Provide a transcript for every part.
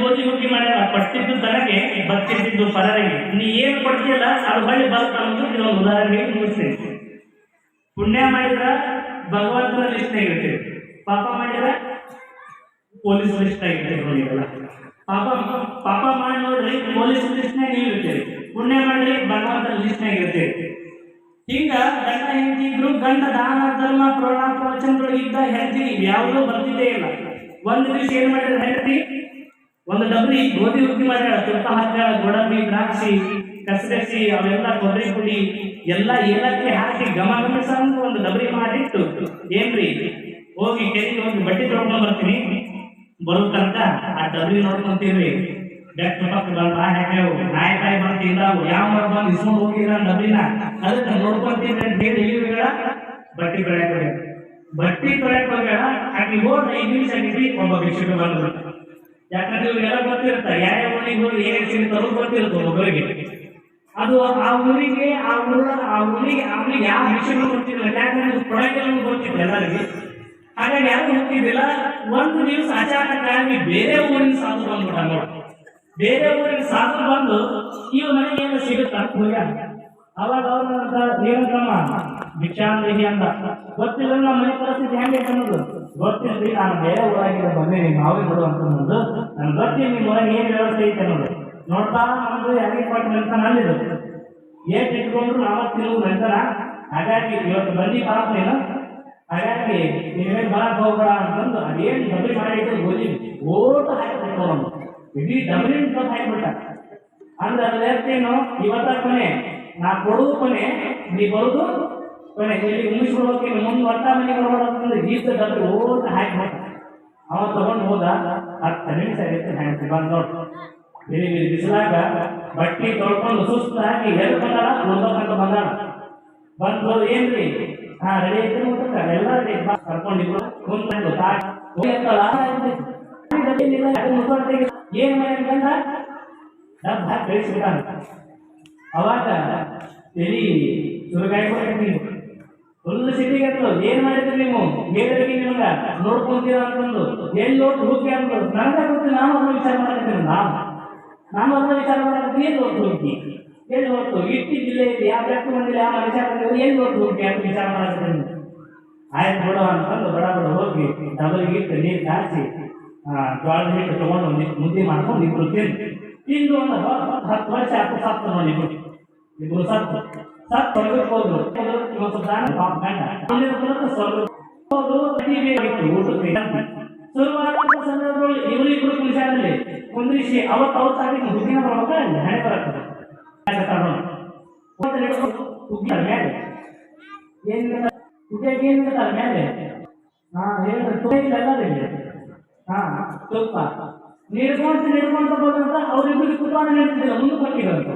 ಗೋಧಿ ಹುಗ್ಗಿ ಮಾಡ್ಯಾರ ಪಡ್ತಿದ್ದು ತನಗೆ ಬರ್ತಿದ್ದು ಪರರಿಗೆ. ನೀ ಏನ್ ಕೊಡ್ತೀಯಲ್ಲ, ಅದು ಬಳಿ ಅಂತ ಇದೊಂದು ಉದಾಹರಣೆ ಮುಗಿಸ್ತೇನೆ. ಪುಣ್ಯ ಮಾಡಿದ್ರ ಭಗವಂತನ ಲಿಸ್ಟ್ನಾಗ ಇರ್ತೀವಿ ಪಾಪ ಮಾಡಿದ್ರ ಪೊಲೀಸ್ ಲಿಸ್ಟ್ನಾಗ ಇರ್ತೀವಿ ನೋಡಿರಲ್ಲ ಪಾಪ ಪಾಪ ಮಾಡಿ ನೋಡ್ರಿ ಪೊಲೀಸ್ ಲಿಸ್ಟ್ನಾಗ ನೀವು ಇರುತ್ತೆ ಪುಣ್ಯ ಮಾಡ್ರಿ ಭಗವಂತನ ಲಿಸ್ಟ್ನಾಗ ಇರ್ತೀರಿ ಹಿಂಗ ಗಂಡ, ಹೆಂಡತಿ ಇದ್ರು ಗಂಡ, ದಾನ, ಧರ್ಮ, ಪ್ರಾಣ, ಪ್ರವಚನಗಳು ಇದ್ದ ಹೆಂಡತಿ ಯಾವುದೂ ಬರ್ತಿದ್ದೇ ಇಲ್ಲ. ಒಂದು ದಿವಸ ಏನ್ ಮಾಡಿದ್ರೆ ಹೆಂಡತಿ? ಒಂದು ಡಬ್ರಿ ಗೋಧಿ ಹುಗ್ಗಿ ಮಾಡ್ಯಾಳ ತುಪ್ಪ ಹಾಕ್ಯಾಳ ಗೋಡಂಬಿ, ದ್ರಾಕ್ಷಿ ಕಸಗಸಿ ಅವೆಲ್ಲ ಕೊಬ್ಬರಿ ಪುಡಿ, ಎಲ್ಲ ಏಲಕ್ಕಿ ಹಾಕಿ ಗಮ ಗಮಿಸಂತ ಒಂದು ಡಬ್ರಿ ಮಾಡಿಟ್ಟು ಏನ್ರಿ? ಹೋಗಿ ಕೆರೆಗೆ ಹೋಗಿ ಬಟ್ಟೆ ತೊಗೊಂಡು ಬರ್ತೀನಿ. ಬರುತ್ತಂತ ಆ ಡಬ್ರಿ ನೋಡ್ಕೊಂತೀವ್ರಿ. ಬೆಟ್ಟ ಪಕ್ಕ ಬಾ ಹಾಕ್ಯಾವು ನಾಯಿ ಬಂದು ಬಟ್ಟೆ ಬಟ್ಟಿ. ಬಟ್ಟೆ ತೊಳ್ಯಾಕ ಹೋಗ್ಯಾಳ. ಐದು ನಿಮಿಷ ಒಬ್ಬ ಭಿಕ್ಷಕ ಯಾಕಂದ್ರೆ ಇವ್ರಿಗೆಲ್ಲ ಗೊತ್ತಿರುತ್ತೆ ಯಾರ್ಯಾವ ಮನೆಗೆ ಹೋಗಿ ಏನೇನು ಸಿಗ್ತಾರೋ ಗೊತ್ತಿರುತ್ತೆ ಒಬ್ಬರಿಗೆ ಅದು ಆ ಊರಿಗೆ, ಆ ಊರ, ಆ ಊರಿಗೆ ಅವ್ರಿಗೆ ಯಾವ ವಿಷಯಗಳು ಗೊತ್ತಿರಲಿಲ್ಲ ಯಾಕಂದ್ರೆ ಕೊಡಗೆಲ್ಲ ಗೊತ್ತಿತ್ತು ಎಲ್ಲರಿಗೆ. ಹಾಗಾಗಿ ಯಾರು ಗೊತ್ತಿದ್ದಿಲ್ಲ ಒಂದು ದಿವಸ ಅಚಾನಕ್ಕಾಗಿ ಬೇರೆ ಊರಿನ ಸಾಧು ಬಂದ್ಬಿಟ್ಟ ನೋಡಿ. ಬೇರೆ ಊರಿನ ಸಾಧು ಬಂದು ಈ ಮನೆಗೆ ಏನು ಸಿಗುತ್ತ? ಅವಾಗ ಅವ್ರ ಏನಂತಮ್ಮ ಭಿಕ್ಷಾಂದೇಹಿ ಅಂತ. ಗೊತ್ತಿಲ್ಲ, ನಮ್ಮ ಮನೆ ಪರಿಸ್ಥಿತಿ ಹೆಂಗೆ? ಅನ್ನೋದು ಗೊತ್ತಿಲ್ರಿ ನಾನು ಬೇರೆ ಊರಾಗಿಂದ ಬಂದೆ ನಿಮ್ಮ ಮಾವಿ ಬಿಡು ಅಂತ ಅನ್ನೋದು ನನ್ಗೆ ಗೊತ್ತಿಲ್ಲ ನಿಮ್ಮ ಊರಾಗ ಏನು ವ್ಯವಸ್ಥೆ ಐತೆ ಅನ್ನೋದು. ನೋಡ್ತಾ ನಮ್ದು ಯಾರಿಗೆ ಕೊಟ್ಟು ನಿಲ್ತಾನ ಅಲ್ಲಿದು. ಏಟ್ ಇಟ್ಕೊಂಡ್ರು ನಾವ ತಿರುವು ಹಾಗಾಗಿ ಇವತ್ತು ಬಂದಿ ಪಾಪ ನೀನು ಹಾಗಾಗಿ ನೀವೇ ಬರಕ್ ಹೋಗ್ಬೇಡ ಅಂತಂದು ಅದೇನು ಡಬ್ರಿ ಮಾಡಿಟ್ಟು ಗೋಧಿ ಓಟ ಹಾಕಿಬಿಟ್ಟು ಇಡೀ ಸ್ವಲ್ಪ ಹಾಕಿಬಿಟ್ಟ. ಅಂದ್ರೆ ಅದ್ರ ಏನು ಇವತ್ತ ಕೊನೆ. ನಾ ಕೊಡುವ ಕೊನೆ. ನೀ ಬರುದು ಮುಗಿಸ್ಬಿಡ್ಬೇಕು ಇನ್ನು ಮುಂದೆ ಒಟ್ಟ ಮನೆಗೆ ಬರ್ಬೇಕಂದ್ರೆ ಗೀತ ಡಬ್ರಿ ಓಟ ಹಾಕಿ ಅವ ತಗೊಂಡು ಹೋದ ಹತ್ತು ನಿಮಿಷ ಆಗೈತೆ ಹೆಂಡತಿ ಬಂದ್ ನೋಡಿ. ಬಿರಿ ಬಿಸಿಲಾಗ ಬಟ್ಟೆ ತೊಳ್ಕೊಂಡು ಸುಸ್ತಾಗಿ ಎಲ್ಲಿ ಬಂದಾಳ ನೋಡ್ಬೇಕಂತ ಬಂದಾಳ. ಬಂದು ಏನ್ರಿ? ಹಾ ರೆಡಿ ಐತೆ ಊಟಕ್ಕ? ಎಲ್ಲ ರೆಡಿ ಕರ್ಕೊಂಡಿದ್ರು ಕುಂತ್ಕೊಂಡು ಏನ್ ಮಾಡಿ ಅಂತಂದ ಡಬ್ಬ ಹಾಕಿ ಕಳಿಸ್ಬಿಟ್ಟಾನ ಅವಾಗ ಎಲ್ಲಿ ಸುರಗಾಯಿ ಫುಲ್ ಸಿಟಿಗೆ ಅಂತ ಏನ್ ಮಾಡಿದ್ರಿ ನೀವು? ಹೇಳಿದ್ರಿ ನಿಮ್ಗ ನೋಡ್ಕೊಂತೀರ ಅಂತಂದು ಎಲ್ಲಿ ನೋಡ್ ಹೋಗಿ ಅಂತ ನನಗೆ ನಾನು ಅದನ್ನ ವಿಚಾರ ಮಾಡ್ತೀನಿ ನಾನು. ನಾನು ಅದನ್ನ ವಿಚಾರ ಮಾಡ್ತೀನಿ ಎಲ್ಲಿ ಹೊತ್ತು ಹೋಗಿ? ಎಲ್ಲಿ ಹೊತ್ತು ಇಟ್ಟಿ ಜಿಲ್ಲೆಯಲ್ಲಿ ಯಾವ ವ್ಯಕ್ತಿ ಮಂದಿಲ್ಲ ಯಾವ ವಿಚಾರ ಎಲ್ಲಿ ಹೊತ್ತು ಹೋಗಿ ಅಂತ ವಿಚಾರ ಮಾಡ್ತೀನಿ ಆಯ್ತು ಬಿಡು ಅಂತಂದು ಬಡ ಬಡ ಹೋಗಿ ಡಬಲ್ ಇಟ್ಟು ನೀರು ಕಾಯಿಸಿ ಜೋಳದ ಹಿಟ್ಟು ತಗೊಂಡು ಒಂದಿಷ್ಟು ಮುದ್ದೆ ಮಾಡ್ಕೊಂಡು ಇಬ್ರು ತಿಂದು. ತಿಂದು ಒಂದು ಹತ್ತು ವರ್ಷ, ಹತ್ತು ಸತ್ತು ನೋಡಿ ಇಬ್ರು. ಇಬ್ರು ಸತ್ತು. ಹೊರಗಕ್ಕೆ ಹೋದ್ರು ಇವತ್ತು ದಾನ ಶುರುವಾದ ಸಂದರ್ಭದಲ್ಲಿ ಇವರಿಬ್ರು ಕುಲಿಸಾರಲ್ಲಿ ಕುಂದ್ರಿಸಿ, ಅವತ್ತು ಅವತ್ತಾಗಿ ಆಗಿ ಮೂಲಕ ಹಣೆ ಬರ್ತದೆ ಮೇಲೆ ಹಾ ಹೇಳಿದ್ರೆ ತುಪ್ಪ ಇಲ್ಲ ಎಲ್ಲರಿಲ್ಲ ಹಾ ತುಪ್ಪ ನೀಡ್ಕೊಂತ ನೀಡ್ಕೊಂತ ಹೋದಂತ ಅವ್ರಿಬ್ರಿಗೆ ತುಪ್ಪಾನ ನೀಡ್ತಿದ್ದಿಲ್ಲ ಮುಂದೆ ಬರ್ತಿದ್ರಂತ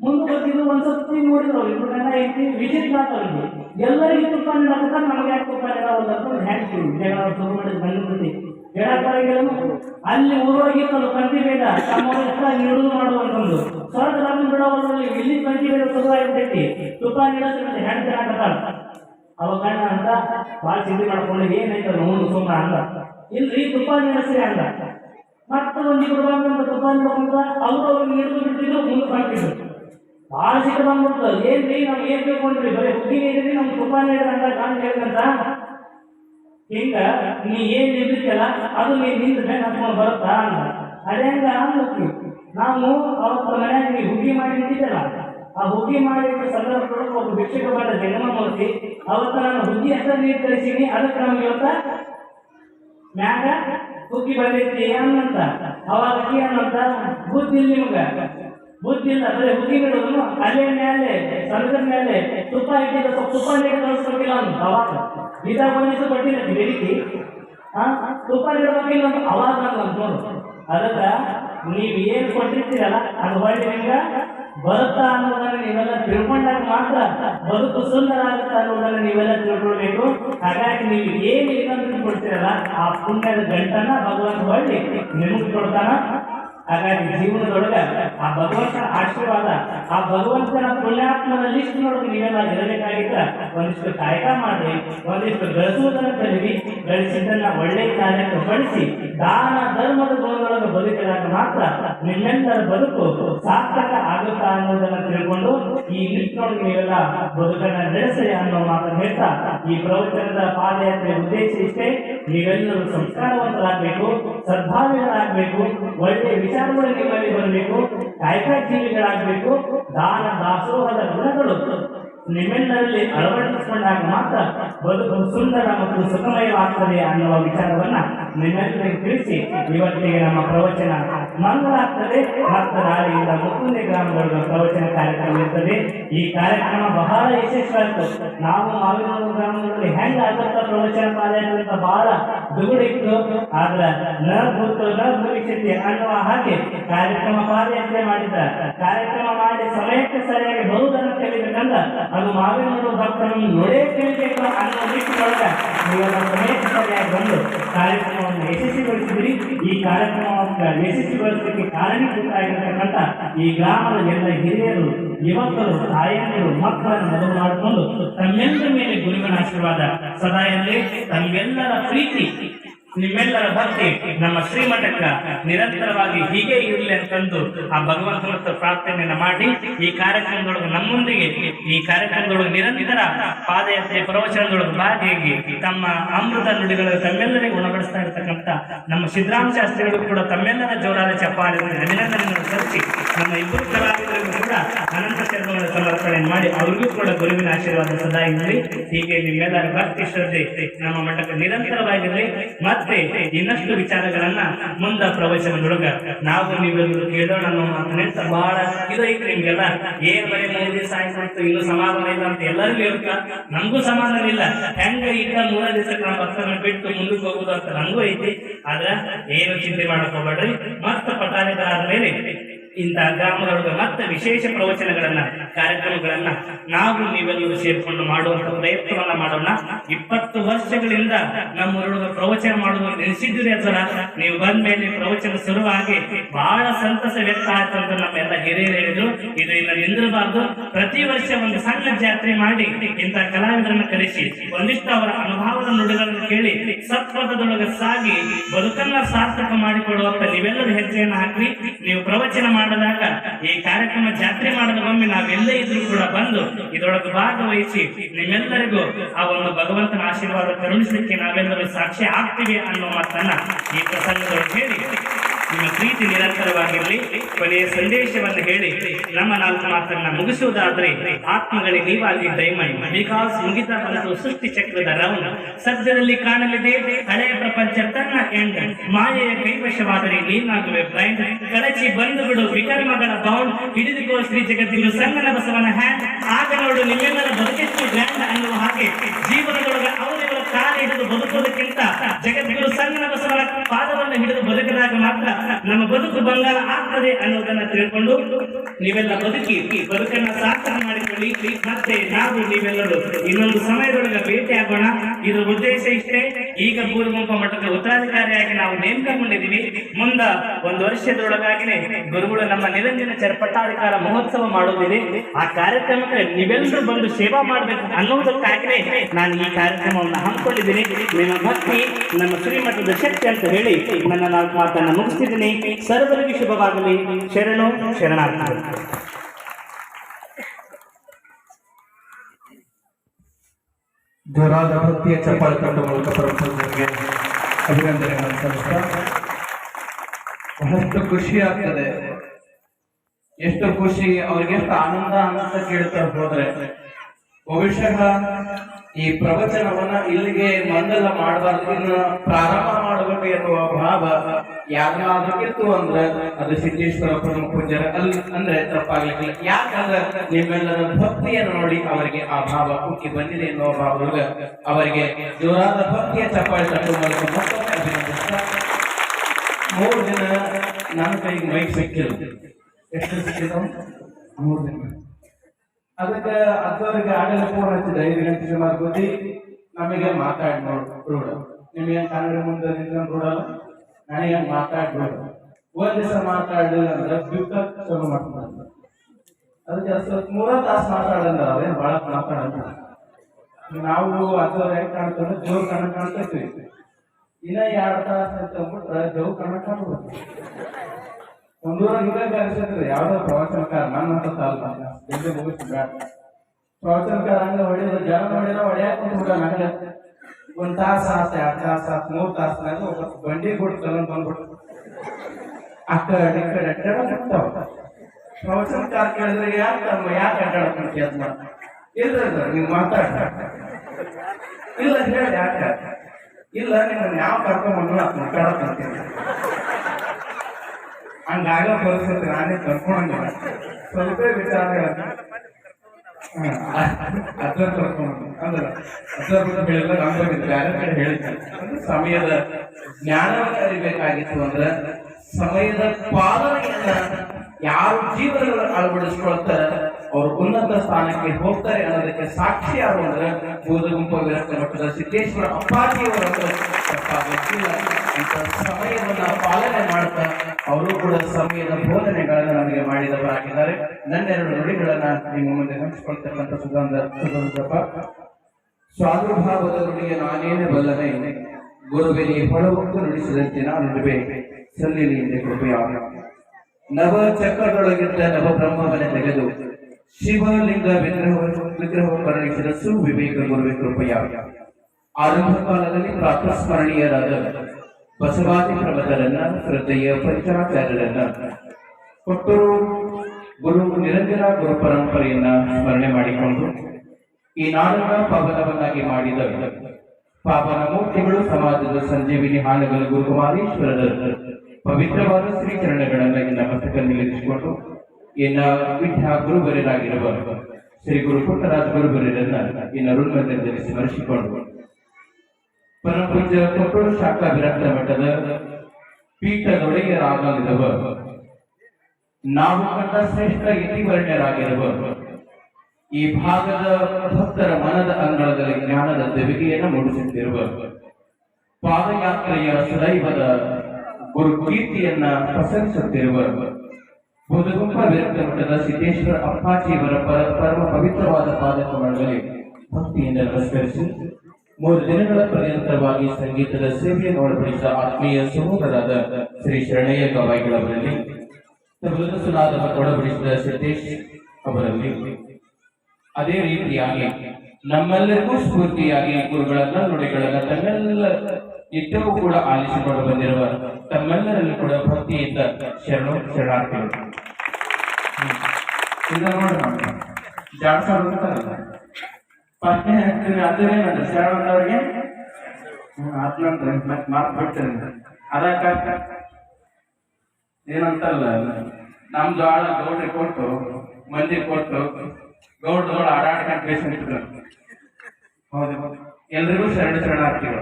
ಮುಂದೆ ಬರ್ತಿದ್ರು ಒಂದ್ಸತಿ ನೋಡಿದ್ರು ಇಬ್ರು ಗಂಡ ಐತಿ ವಿಜಿಟ್ ಅವ್ರಿಗೆ ಎಲ್ಲರಿಗೂ ತುಪ್ಪ ನಮಗೆ ಯಾಕೆ ತುಪ್ಪ ನೀಡೋಲ್ಲ ಅಂತ ಹೇಳ್ತೀವಿ ಜಗಳ ಶುರು ಮಾಡಿದ ಬಂದ್ಬಿಟ್ಟು ಹೇಳಕ್ಕಾಗಿಲ್ಲ ಅಲ್ಲಿ ಊರೊಳಗಿತ್ತಲ್ಲ ಕಂತಿ ಬೇಡ ತಮ್ಮ ನೀಡುದು ಮಾಡುವಂತಂದು ಸ್ವರ್ಗ ರಾಮ ಬಿಡೋದ್ರಲ್ಲಿ ಇಲ್ಲಿ ಕಂತಿ ಬೇಡ ಶುರುವಾಗಿರ್ತೈತಿ ತುಪ್ಪ ನೀಡೋದ್ರಿಂದ ಹೆಣ್ತಿ ಹಾಕತ್ತಾಳ ಅವ ಕಣ್ಣ ಅಂತ ಭಾಳ ಸಿದ್ಧಿ ಮಾಡ್ಕೊಂಡು ಏನೈತೆ ನೋಡು ಸುಮ್ಮ ಅಂತ. ಇಲ್ರಿ ತುಪ್ಪ ನೀಡಿಸ್ರಿ ಅಂತ. ಮತ್ತೆ ಒಂದಿಬ್ರು ಬಂದಂತ ತುಪ್ಪ ನೀಡ್ಕೊಂಡ್ರ ಅವ್ರು ಅವ್ರಿಗೆ ನೀಡಿದ್ರು ಬಿಟ್ಟಿದ್ರು, ಮುಂದೆ ಬರ್ತಿದ್ರು ಭಾಳ ಸಿಟ್ಟು ಬಂದ್ಬಿಡ್ತು ಏನ್ರಿ ನಾವು ಏನ್ ಬೇಕು ಅಂದ್ರಿ ಬರೀ ಹುಟ್ಟಿ ನೀಡಿದ್ರಿ ನಮ್ಗೆ ತುಪ್ಪ ನೀಡ್ರಿ ಅಂತ ಕಾಣ್ ಹೇಳಿದಂತ? ಹಿಂಗ ನೀ ಏನ್ ನಿಂದಿರ್ತಿಯಲ್ಲ ಅದು ನೀ ನಿಂದ ಬೆನ್ನ ಹತ್ಕೊಂಡು ಬರುತ್ತಾ ಅಂತ. ಅದೇಂಗ ಅನ್ಬೇಕು ನಾವು ಅವ್ರ ಮನ್ಯಾಗ ನೀ ಹುಗ್ಗಿ ಮಾಡಿ ನಿಂತಿದ್ದಲ್ಲ, ಆ ಹುಗ್ಗಿ ಮಾಡಿದ ಸಂದರ್ಭದೊಳಗೆ ಒಬ್ಬ ಭಿಕ್ಷಕ ಜನ್ಮ ಮೂರ್ತಿ ಅವತ್ತ ನಾನು ಹುಗ್ಗಿ ಹೆಸರು ನೀರು ಕಳಿಸೀನಿ, ಅದಕ್ಕೆ ನಮ್ಗೆ ಇವತ್ತ ಮ್ಯಾಗ ಹುಗ್ಗಿ ಬಂದೈತಿ ಅನ್ನಂತ. ಅವಾಗ ಅನ್ನಂತ? ಬುದ್ಧಿ ನಿಮ್ಗ. ಬುದ್ಧಿ ಇಲ್ಲ ಬರೀ ಬಿಡೋದು ಅಲ್ಲೇ ಮೇಲೆ ಸಂಘದ ಮೇಲೆ, ತುಪ್ಪ ಇಟ್ಟಿದ್ದ ಸ್ವಲ್ಪ ತುಪ್ಪ ನೀಡಿ ಕಳಿಸ್ಬೇಕಿಲ್ಲ ಅಂತ ಅವಾಗ. ಇದಾಗ ಬಂದಿದ್ದು ಕೊಟ್ಟಿಲ್ಲ ಬೆಳಿಗ್ಗೆ ತುಪ್ಪ ನೀಡಬೇಕಿಲ್ಲ ಅಂತ ಅವಾಗ ಅಂತ ಅದಕ್ಕ ನೀವು ಏನು ಕೊಟ್ಟಿರ್ತೀರಲ್ಲ, ಅದು ಹೊಳ್ಳಿ ನಿಮ್ಗ ಬರುತ್ತಾ ಅನ್ನೋದನ್ನ ನೀವೆಲ್ಲ ತಿಳ್ಕೊಂಡಾಗ ಮಾತ್ರ ಬದುಕು ಸುಂದರ ಆಗುತ್ತಾ ಅನ್ನೋದನ್ನ ನೀವೆಲ್ಲ ತಿಳ್ಕೊಳ್ಬೇಕು. ಹಾಗಾಗಿ ನೀವು ಏನು ಇನ್ನೊಂದು ಕೊಡ್ತೀರಲ್ಲ ಆ ಪುಣ್ಯದ ಗಂಟನ್ನ ಭಗವಂತ ಹೊಳ್ಳಿ ನಿಮಗೆ ಕೊಡ್ತಾನ. ಹಾಗಾಗಿ ಜೀವನದೊಳಗ ಆ ಭಗವಂತನ ಆಶೀರ್ವಾದ ಆ ಭಗವಂತನ ಪುಣ್ಯಾತ್ಮನ ಲಿಸ್ಟ್ ನೋಡಿದ್ರೆ ನೀವೆಲ್ಲ ಇರಬೇಕಾಗಿದ್ದ ಒಂದಿಷ್ಟು ಕಾಯಕ ಮಾಡಿ ಒಂದಿಷ್ಟು ಗಳಿಸುವುದನ್ನು ಕಲಿವಿ ಗಳಿಸಿದ್ದನ್ನ ಒಳ್ಳೆ ಕಾರ್ಯಕ್ಕೆ ಬಳಸಿ ದಾನ ಧರ್ಮದ ಗುಣಗಳನ್ನು ಬದುಕಿದಾಗ ಮಾತ್ರ ನಿಮ್ಮೆಲ್ಲರ ಬದುಕು ಸಾರ್ಥಕ ಆಗುತ್ತಾ ಅನ್ನೋದನ್ನ ತಿಳ್ಕೊಂಡು ಈ ನಿಟ್ಟಿನೊಳಗೆ ನೀವೆಲ್ಲ ಬದುಕನ್ನ ನಡೆಸಿ ಅನ್ನೋ ಮಾತನ್ನು ಹೇಳ್ತಾ, ಈ ಪ್ರವಚನದ ಪಾದಯಾತ್ರೆ ಉದ್ದೇಶ ಇಷ್ಟೇ. ನೀವೆಲ್ಲರೂ ಸಂಸ್ಕಾರವಂತರಾಗಬೇಕು. ಸದ್ಭಾವಿಗಳಾಗಬೇಕು ಒಳ್ಳೆಯ ವಿಚಾರಗಳು ನಿಮ್ಮಲ್ಲಿ ಬರಬೇಕು ಕಾಯ್ಕಾಯಿ ಜೀವಿಗಳಾಗಬೇಕು, ದಾನ, ದಾಸೋಹದ ಗುಣಗಳು. ನಿಮ್ಮೆಲ್ಲರಲ್ಲಿ ಅಳವಡಿಸಿಕೊಂಡಾಗ ಮಾತ್ರ ಬದುಕು ಸುಂದರ ಮತ್ತು ಸುಖಮಯವಾಗ್ತದೆ ಅನ್ನುವ ವಿಚಾರವನ್ನ ನಿಮ್ಮೆಲ್ಲರಿಗೆ ತಿಳಿಸಿ, ಇವತ್ತಿಗೆ ನಮ್ಮ ಪ್ರವಚನ ಮಂಗಳಾಗ್ತದೆ ಮತ್ತು ನಾಳೆಯಿಂದ ಮುಕುಂದೆ ಗ್ರಾಮದೊಳಗ ಪ್ರವಚನ ಕಾರ್ಯಕ್ರಮ ಇರ್ತದೆ. ಈ ಕಾರ್ಯಕ್ರಮ ಬಹಳ ಯಶಸ್ವಿಯಾಯಿತು ನಾವು ಮಾವಿನೂರು ಗ್ರಾಮದಲ್ಲಿ ಹೆಂಗ ಆಗುತ್ತ ಪ್ರವಚನ ಅಂತ ಬಹಳ ದುಗುಡಿತ್ತು ಆದ್ರ ನ ಭೂತ ನ ಭವಿಷ್ಯತೆ ಅನ್ನುವ ಹಾಗೆ ಕಾರ್ಯಕ್ರಮ ಪಾದಯಾತ್ರೆ ಮಾಡಿದ ಕಾರ್ಯಕ್ರಮ ಮಾಡಿ ಸಮಯಕ್ಕೆ ಸರಿಯಾಗಿ ಬರುವುದನ್ನು ಕಲಿಬೇಕಂದ ಅದು ಮಾವಿನೂರು ಭಕ್ತರನ್ನು ನೋಡೇ ಕಲಿಬೇಕು ಅನ್ನೋ ನಿಟ್ಟಿನೊಳಗ ನೀವು ಸಮಯಕ್ಕೆ ಸರಿಯಾಗಿ ಬಂದು ಕಾರ್ಯಕ್ರಮವನ್ನು ಯಶಸ್ವಿಗೊಳಿಸಿದಿರಿ ಈ ಕಾರ್ಯಕ್ರಮವನ್ನು ಯಶಸ್ವಿಗೊಳಿಸಲಿಕ್ಕೆ ಕಾರಣೀಭೂತರಾಗಿರ್ತಕ್ಕಂಥ ಈ ಗ್ರಾಮದ ಎಲ್ಲ ಹಿರಿಯರು, ಯುವಕರು, ತಾಯಂದಿರು, ಮಕ್ಕಳನ್ನು ಮದುವೆ ಮಾಡಿಕೊಂಡು ತಮ್ಮೆಲ್ಲರ ಮೇಲೆ ಗುರುವಿನ ಆಶೀರ್ವಾದ. ಸದಾ ಇರಲಿ ತಮ್ಮೆಲ್ಲರ ಪ್ರೀತಿ ನಿಮ್ಮೆಲ್ಲರ ಭಕ್ತಿ ನಮ್ಮ ಶ್ರೀಮಠಕ್ಕ ನಿರಂತರವಾಗಿ ಹೀಗೆ ಇರಲಿ ಅಂತಂದು ಆ ಭಗವಂತನ ಪ್ರಾರ್ಥನೆಯನ್ನ ಮಾಡಿ ಈ ಕಾರ್ಯಕ್ರಮದೊಳಗೆ ನಮ್ಮೊಂದಿಗೆ, ಈ ಕಾರ್ಯಕ್ರಮದೊಳಗೆ ನಿರಂತರ ಪಾದಯಾತ್ರೆ ಪ್ರವಚನದೊಳಗೆ ಭಾಗಿಯಾಗಿ ತಮ್ಮ ಅಮೃತ ನುಡಿಗಳು ತಮ್ಮೆಲ್ಲರಿಗೆ ಉಣಬಡಿಸ್ತಾ ಇರತಕ್ಕಂಥ ನಮ್ಮ ಸಿದ್ದರಾಮ ಶಾಸ್ತ್ರಿಗಳು ಕೂಡ ತಮ್ಮೆಲ್ಲರ ಜೋರಾದ ಚಪ್ಪಾಳೆ ಅಭಿನಂದನೆಯನ್ನು ಸಲ್ಲಿಸಿ ನಮ್ಮ ಇಬ್ಬರು ಕಲಾವಿದರಿಗೂ ಕೂಡ ಅನಂತ ಶರ್ಮವನ್ನು ಸಮರ್ಪಣೆ ಮಾಡಿ ಅವರಿಗೂ ಕೂಡ ಗುರುವಿನ ಆಶೀರ್ವಾದ ಸದಾ ಇರಲಿ. ಹೀಗೆ ನಿಮ್ಮೆಲ್ಲರ ಭಕ್ತಿ ಶ್ರದ್ಧೆ ನಮ್ಮ ಮಠಕ್ಕೆ ನಿರಂತರವಾಗಿರಲಿ. ಮತ್ತೆ ಇನ್ನಷ್ಟು ವಿಚಾರಗಳನ್ನ ಮುಂದ ಪ್ರವಚನದೊಳಗ ನಾವು ನೀವೆಲ್ಲರೂ ಕೇಳೋಣ ಅನ್ನೋ ಮಾತನೆಂತ ಬಹಳ ಇದೈತ್ರಿ ನಿಮ್ಗೆಲ್ಲ. ಏನ್ ಬರೀ ಮೂರು ಆಯ್ತು ಇನ್ನು ಸಮಾಧಾನ ಇಲ್ಲ ಅಂತ ಎಲ್ಲರಿಗೂ ಹೇಳ್ತಾ ನಮಗೂ ಸಮಾಧಾನ ಇಲ್ಲ. ಹೆಂಗ ಈಗ ಮೂರ ದಿವಸಕ್ಕೆ ಭಕ್ತರನ್ನ ಬಿಟ್ಟು ಮುಂದಕ್ಕೆ ಹೋಗುದು ಅಂತ ನಂಗೂ ಐತಿ. ಆದ್ರ ಏನು ಚಿಂತೆ ಮಾಡಕ್ ಹೋಗ್ಬೇಡ್ರಿ ಮತ್ತ ಪಟಾಣಿಗಳಾದ್ಮೇಲೆ ಇಂಥ ಗ್ರಾಮದೊಳಗೆ ಮತ್ತೆ ವಿಶೇಷ ಪ್ರವಚನಗಳನ್ನ, ಕಾರ್ಯಕ್ರಮಗಳನ್ನ ನಾವು ನೀವೆಲ್ಲರೂ ಸೇರ್ಕೊಂಡು ಮಾಡುವಂತ ಪ್ರಯತ್ನವನ್ನ ಮಾಡೋಣ. ಇಪ್ಪತ್ತು ವರ್ಷಗಳಿಂದ ನಮ್ಮೊಳಗೆ ಪ್ರವಚನ ಮಾಡುವ ನೆನೆಸಿದ್ದೀರಿ ಅಂತ ನೀವು ಬಂದ ಮೇಲೆ ಪ್ರವಚನ ಶುರುವಾಗಿ ಬಹಳ ಸಂತಸ ವ್ಯಕ್ತ ಆಯ್ತು ಅಂತ ನಮ್ಮೆಲ್ಲ ಹಿರಿಯರು ಹೇಳಿದ್ರು. ಇದು ಇನ್ನು ನಿಂದಿರಬಾರ್ದು. ಪ್ರತಿ ವರ್ಷ ಒಂದು ಸಣ್ಣ ಜಾತ್ರೆ ಮಾಡಿ ಇಂತಹ ಕಲಾವಿದರನ್ನ ಕರೆಸಿ ಒಂದಿಷ್ಟು ಅವರ ಅನುಭವದ ನುಡಿಗಳನ್ನು ಕೇಳಿ ಸತ್ಪಥದೊಳಗೆ ಸಾಗಿ ಬದುಕನ್ನ ಸಾರ್ಥಕ ಮಾಡಿಕೊಡುವಂತ ನೀವೆಲ್ಲರೂ ಹೆಜ್ಜೆಯನ್ನು ಹಾಕಿ ನೀವು ಪ್ರವಚನ ಮಾಡಿದಾಗ ಈ ಕಾರ್ಯಕ್ರಮ ಜಾತ್ರೆ ಮಾಡಿದ ಒಮ್ಮೆ ನಾವೆಲ್ಲೇ ಇದ್ರೂ ಕೂಡ ಬಂದು ಇದರೊಳಗೆ ಭಾಗವಹಿಸಿ ನಿಮ್ಮೆಲ್ಲರಿಗೂ ಆ ಒಂದು ಭಗವಂತನ ಆಶೀರ್ವಾದ ಕರುಣಿಸಲಿಕ್ಕೆ ನಾವೆಲ್ಲರೂ ಸಾಕ್ಷಿ ಆಗ್ತೀವಿ ಅನ್ನೋ ಮಾತನ್ನ ಈ ಪ್ರಸಂಗದೊಳಗೆ ಹೇಳಿ. ನಿಮ್ಮ ಪ್ರೀತಿ ನಿರಂತರವಾಗಿರಲಿ, ಕೊನೆಯ ಸಂದೇಶವನ್ನು ಹೇಳಿ, ನಮ್ಮ ನಾಲ್ಕು ಮಾತನ್ನ ಮುಗಿಸುವುದಾದ್ರೆ, ಆತ್ಮಗಳೇ ನೀವಾಗಿ ದಯಮಾಡಿ. ಬಿಕಾಸ್ ಮುಗಿತ ಬಂತು ಸೃಷ್ಟಿ ಚಕ್ರದ ರೌಂಡ್. ಸದ್ಯದಲ್ಲಿ ಕಾಣಲಿದೆ, ಹಳೆಯ ಪ್ರಪಂಚ ತನ್ನ ಎಂಡ್. ಮಾಯೆಯ ಕೈವಶವಾದರೆ ನೀನಾಗುವೆ ಬ್ರೈಂಡ್? ಕಳಚಿ ಬಂಧುಗಳು, ವಿಕರ್ಮಗಳ ಬೌಂಡ್. ಹಿಡಿದುಕೋ ಶ್ರೀ ಜಗತ್ತಿನ ಸಂಗನ ಬಸವನ ಹ್ಯಾಂಡ್. ಆಗ ನೋಡು ನಿಮ್ಮೆಲ್ಲರ ಬದುಕೆಷ್ಟು ಗ್ರ್ಯಾಂಡ್ ಅನ್ನುವ ಹಾಗೆ ಜೀವನದೊಳಗೆ ಅವರಿವರ ಕಾಲ ಹಿಡಿದು ಬದುಕುವುದಕ್ಕಿಂತ ಜಗದ್ಗುರು ಸಣ್ಣ ಬಸವರ ಪಾದವನ್ನು ಹಿಡಿದು ಬದುಕಿದಾಗ ಮಾತ್ರ ನಮ್ಮ ಬದುಕು ಬಂಗಾರ ಆಗ್ತದೆ ಅನ್ನೋದನ್ನ ತಿಳ್ಕೊಂಡು ನೀವೆಲ್ಲ ಬದುಕಿ, ಬದುಕನ್ನ ಸಾರ್ಥಕ ಮಾಡಿಕೊಳ್ಳಿ. ಮತ್ತೆ ನಾವು ನೀವೆಲ್ಲರೂ ಇನ್ನೊಂದು ಸಮಯದೊಳಗೆ ಭೇಟಿ ಆಗೋಣ ಇದ್ರ ಉದ್ದೇಶ ಇಷ್ಟೇ. ಈಗ ಗುರುಗುಂಪ ಮಠದ ಉತ್ತರಾಧಿಕಾರಿಯಾಗಿ ನಾವು ನೇಮಕಗೊಂಡಿದ್ದೀವಿ. ಮುಂದ ಒಂದು ವರ್ಷದೊಳಗಾಗಿನೇ ಗುರುಗಳು ನಮ್ಮ ನಿರಂಜನ ಚರ್ಪಟ್ಟಾಧಿಕಾರ ಮಹೋತ್ಸವ ಮಾಡೋದಿದೆ. ಆ ಕಾರ್ಯಕ್ರಮಕ್ಕೆ ನೀವೆಲ್ಲರೂ ಬಂದು ಸೇವಾ ಮಾಡಬೇಕು ಅನ್ನೋದಕ್ಕಾಗಿನೇ ನಾನು ಈ ಕಾರ್ಯಕ್ರಮವನ್ನು ಹಮ್ಮಿಕೊಂಡಿದ್ದೀನಿ. ನಿಮ್ಮ ಭಕ್ತಿ, ನಮ್ಮ ಶ್ರೀಮಠದ ಶಕ್ತಿ ಅಂತ ಹೇಳಿ ನನ್ನ ನಾಲ್ಕು ಮಾತನ್ನು ಮುಗಿಸ್ತಿದ್ದೀನಿ. ಸರ್ವರಿಗೂ ಶುಭವಾಗಲಿ. ಶರಣು ಶರಣಾರ್ಥಿ ಜೋರಾದ ಭಕ್ತಿಯ ಚಪ್ಪಾಳೆ ತಂಡ ಮೂಲಕ ಪರಮಪೂಜ್ಯರಿಗೆ ಅಭಿನಂದನೆಗಳನ್ನು ಸಲ್ಲಿಸ್ತಾ ಬಹಳಷ್ಟು ಖುಷಿ ಆಗ್ತದೆ. ಎಷ್ಟು ಖುಷಿ ಅವ್ರಿಗೆ ಎಷ್ಟು ಆನಂದ ಅಂತ ಕೇಳ್ತಾ ಹೋದ್ರೆ ಬಹುಶಃ ಈ ಪ್ರವಚನವನ್ನ ಇಲ್ಲಿಗೆ ಮಂಡಲ ಮಾಡಬಾರ್ದು ಪ್ರಾರಂಭ ಮಾಡಬೇಕು ಎನ್ನುವ ಭಾವ ಯಾರಾದ್ರೂ ಅಂದ್ರೆ ಅದು ಸಿದ್ದೇಶ್ವರ ಪ್ರಮುಖ ಪೂಜಾರ ಅಲ್ಲಿ, ಅಂದ್ರೆ ತಪ್ಪಾಗ್ಲಿಕ್ಕಿಲ್ಲ. ಯಾಕಂದ್ರೆ ನಿಮ್ಮೆಲ್ಲರ ಭಕ್ತಿಯನ್ನು ನೋಡಿ ಅವರಿಗೆ ಆ ಭಾವ ಉಕ್ಕಿ ಬಂದಿದೆ ಎನ್ನುವ ಭಾವ ಅವರಿಗೆ ಜೋರಾದ ಭಕ್ತಿಯ ಚಪ್ಪಾಳೆ ತಟ್ಟು ಮೂರು ದಿನ ನನ್ನ ಕೈಗೆ ಮೈಕ್ ಸಿಕ್ಕಿಲ್ಲ. ಎಷ್ಟು ಸಿಕ್ಕಿದ್ರು ಮೂರು ದಿನ. ಅದಕ್ಕೆ ಅದ್ವರಿಗೆ ಆಗಲೇ ಫೋನ್ ಹಚ್ಚಿದ. ಐದು ಗಂಟೆ ಸುಮಾರು ಕೂತಿ ನಮಗೆ ಮಾತಾಡಿ ನೋಡು ನಿಮಗೆ ಕನ್ನಡ ಮುಂದೆ ನಿಂತ್ಕೊಂಡು ನನಗೆ ಮಾತಾಡ್ಬೋದು? ಒಂದ್ ದಿವಸ ಮಾತಾಡಲಿಲ್ಲ ಅಂದ್ರೆ ಬಿಕ್ಕ ಶುರು ಮಾಡ್ತಾರೆ. ಅದಕ್ಕೆ ಸ್ವಲ್ಪ ಮೂರ ತಾಸು ಮಾತಾಡಂದ ಅವೇನು ಭಾಳ ಮಾತಾಡಲ್ಲ ನಾವು ಅದ್ವರ ಹೆಂಗ್ ಕಾಣ್ತಂದ್ರೆ ಜೋರು ಕಣ್ಣು ಕಾಣ್ತಿರ್ತೀವಿ ಇನ್ನ ಎರಡು ತಾಸು ಅಂತ ಅಂದ್ಬಿಟ್ರೆ ಜೋರು ಕಣ್ಣು ಕಾಣ್ಬೇಕು ಒಂದೂರ ಹಿಂಗೆ ಕಲಿಸಿದ್ರೆ ಯಾವ್ದೋ ಪ್ರವಚನಕಾರ ನನ್ನ ಅಂತ ಸಾಲ ಎಲ್ಲಿ ಮುಗಿಸ್ಬೇಡ ಪ್ರವಚನಕಾರ ಹಂಗ ಹೊಡಿಯೋದು, ಜನ ನೋಡಿದ್ರೆ ಹೊಡ್ಯಾಕ ಕುಂತ್ಬಿಡ ನಂಗೆ ಒಂದ್ ತಾಸ ಆತ ಎರಡ್ ತಾಸ ಆತ ಮೂರ್ ತಾಸ ಒಬ್ಬ ಬಂಡಿ ಕೊಟ್ಟು ತಗೊಂಡ್ ಬಂದ್ಬಿಟ್ಟು ಆ ಕಡೆ ಈ ಕಡೆ ಅಡ್ಡಾಡ ಪ್ರವಚನಕಾರ ಕೇಳಿದ್ರೆ ಯಾಕೆ ತಮ್ಮ ಯಾಕೆ ಅಡ್ಡಾಡ್ಕೊಂತ ಅಂತ ಮಾಡ್ತಾರೆ ಇಲ್ಲ ನೀವು ಮಾತಾಡ ಇಲ್ಲ, ಹೇಳಿ, ಯಾಕೆ? ಇಲ್ಲ, ನಿಮ್ಮನ್ನ ಯಾವ ಕರ್ಕೊಂಡ್ಬಂದ್ರು ನಾನು ಮಾತಾಡಕ್ಕಂತೀನಿ ಹಂಗಾಗ ಪರಿಸ್ಥಿತಿ ನಾನೇ ಕರ್ಕೊಂಡು ಸ್ವಲ್ಪ ವಿಚಾರ ಅದ್ರ ಕರ್ಕೊಂಡು ಅಂದ್ರೆ ಅದ್ರ ಹೇಳಿದಾಗ ಅಂದ್ರೆ ಬೇರೆ ಕಡೆ ಹೇಳಿದ್ದೆ ಅಂದ್ರೆ ಸಮಯದ ಜ್ಞಾನವನ್ನು ಅರಿಬೇಕಾಗಿತ್ತು ಅಂದ್ರೆ ಸಮಯದ ಪಾಲನೆಯನ್ನ ಯಾರು ಜೀವನದಲ್ಲಿ ಅಳವಡಿಸ್ಕೊಳ್ತಾರೆ ಅವರು ಉನ್ನತ ಸ್ಥಾನಕ್ಕೆ ಹೋಗ್ತಾರೆ ಅನ್ನೋದಕ್ಕೆ ಸಾಕ್ಷಿ ಯಾರು ಅಂದ್ರೆ ಬೂದಗುಂಪ ವಿರಕ್ತ ಮಠದ ಸಿದ್ದೇಶ್ವರ ಅಪ್ಪಾಜಿಯವರ ಗೊತ್ತಿಲ್ಲ. ಅಂತ ಸಮಯವನ್ನ ಪಾಲನೆ ಮಾಡ್ತಾ ಅವರು ಕೂಡ ಸಮಯದ ಬೋಧನೆಗಳನ್ನ ನಮಗೆ ಮಾಡಿದವರಾಗಿದ್ದಾರೆ. ನನ್ನೆರಡು ನುಡಿಗಳನ್ನ ನಿಮ್ಮ ಮುಂದೆ ಹಂಚಿಕೊಳ್ತಕ್ಕಂಥ ಸುಗಂಧ, ಸುಗಂಧಪ್ಪ. ಸ್ವಾದುರ್ಭಾವದ ನುಡಿಯ ನಾನೇನು ಬಲ್ಲನೆ ಗುರುವಿನಿ ಹೊಳವೊಂದು ನುಡಿಸಿದಂತೆ ನಾನು ನುಡಿಬೆ ಸಲ್ಲಿಲಿ ಎಂದೇ ಕೃಪೆಯ ನವ ಚಕ್ರದೊಳಗಿದ್ದ ನವ ಬ್ರಹ್ಮವನ್ನೇ ತೆಗೆದು ಶಿವಲಿಂಗ ವಿಗ್ರಹ ವಿಗ್ರಹವನ್ನು ವರ್ಣಿಸಿದ ಸು ವಿವೇಕ ಗುರುವೆ ಕೃಪೆಯ. ಆರಂಭ ಕಾಲದಲ್ಲಿ ಪ್ರಾತಸ್ಮರಣೀಯರಾದ ಬಸವಾದಿ ಪ್ರಭದರನ್ನ ಶ್ರದ್ಧೆಯ ಪಂಚಾಚಾರ್ಯರನ್ನ ಕೊಟ್ಟರು ಗುರು ನಿರಂಜನ ಗುರು ಪರಂಪರೆಯನ್ನ ಸ್ಮರಣೆ ಮಾಡಿಕೊಂಡು ಈ ನಾಡನ್ನ ಪಾವನವನ್ನಾಗಿ ಮಾಡಿದ ಪಾವನ ಮೂರ್ತಿಗಳು ಸಮಾಜದ ಸಂಜೀವಿನಿ ಹಾನಗಲ್ ಗುರುಕುಮಾರೀಶ್ವರದ ಪವಿತ್ರವಾದ ಶ್ರೀಚರಣಗಳನ್ನ ಇನ್ನ ಮಸ್ತಕ ನಿಲ್ಲಿಸಿಕೊಂಡು ಇನ್ನ ವಿದ್ಯಾ ಗುರುಬರಿನಾಗಿರುವ ಶ್ರೀ ಗುರು ಪುಟ್ಟರಾಜ ಗುರುಬರಿರನ್ನ ಇನ್ನ ಋಣದಲ್ಲಿ ಸ್ಮರಿಸಿಕೊಂಡು ಪರಮಪೂಜ್ಯ ಕೊಟ್ಟೂರು ಶಾಖಾ ವಿರಕ್ತ ಮಠದ ಪೀಠದೊಡೆಯರಾಗಲಿರುವ ನಾವು ಕಂಡ ಶ್ರೇಷ್ಠ ಇತಿವರ್ಣ್ಯರಾಗಿರುವ ಈ ಭಾಗದ ಭಕ್ತರ ಮನದ ಅಂಗಳದಲ್ಲಿ ಜ್ಞಾನದ ದೇವಿಗೆಯನ್ನು ಮೂಡಿಸುತ್ತಿರುವ ಪಾದಯಾತ್ರೆಯ ಸದೈವದ ಗುರು ಕೀರ್ತಿಯನ್ನ ಪ್ರಶಂಸುತ್ತಿರುವ ಬುಧಗುಂಪ ವಿರಕ್ತ ಮಠದ ಸಿದ್ದೇಶ್ವರ ಪರ ಪರಮ ಪವಿತ್ರವಾದ ಪಾದಕಮಳದಲ್ಲಿ ಭಕ್ತಿಯಿಂದ ನಮಸ್ಕರಿಸಿ ಮೂರು ದಿನಗಳ ಪರ್ಯಂತರವಾಗಿ ಸಂಗೀತದ ಸೇವೆಯನ್ನು ಒಳಪಡಿಸಿದ ಆತ್ಮೀಯ ಸಮೂಹರಾದ ಶ್ರೀ ಶರಣಯ್ಯ ಗವಾಯಿಗಳವರಲ್ಲಿ ತಬಲಸುನಾದವನ್ನು ಒಳಪಡಿಸಿದ ಸಿದ್ದೇಶ್ ಅವರಲ್ಲಿ, ಅದೇ ರೀತಿಯಾಗಿ ನಮ್ಮೆಲ್ಲರಿಗೂ ಸ್ಫೂರ್ತಿಯಾಗಿ ಗುರುಗಳನ್ನ ನುಡಿಗಳನ್ನ ತನ್ನೆಲ್ಲ ನಿತ್ಯವೂ ಕೂಡ ಆಲಿಸಿಕೊಂಡು ಬಂದಿರುವ ತಮ್ಮೆಲ್ಲರಲ್ಲೂ ಕೂಡ ಭಕ್ತಿಯಿಂದ ಶರಣು, ಶರಣಾರ್ಥಿಗಳು. ಇದು ಮತ್ತೆ ಏನಂತಲ್ಲ, ನಮ್ ಜೋಳ ಗೌಡ್ರಿ ಕೊಟ್ಟು, ಮಂದಿ ಕೊಟ್ಟು ಗೌಡ್ ಗೌಡ ಆಡಾಡ್ಕೊಂಡು ಬೇಸಂತಿದ್ರು ಹೌದು ಎಲ್ರಿಗೂ ಶರಣ ಆಗ್ತೀವಿ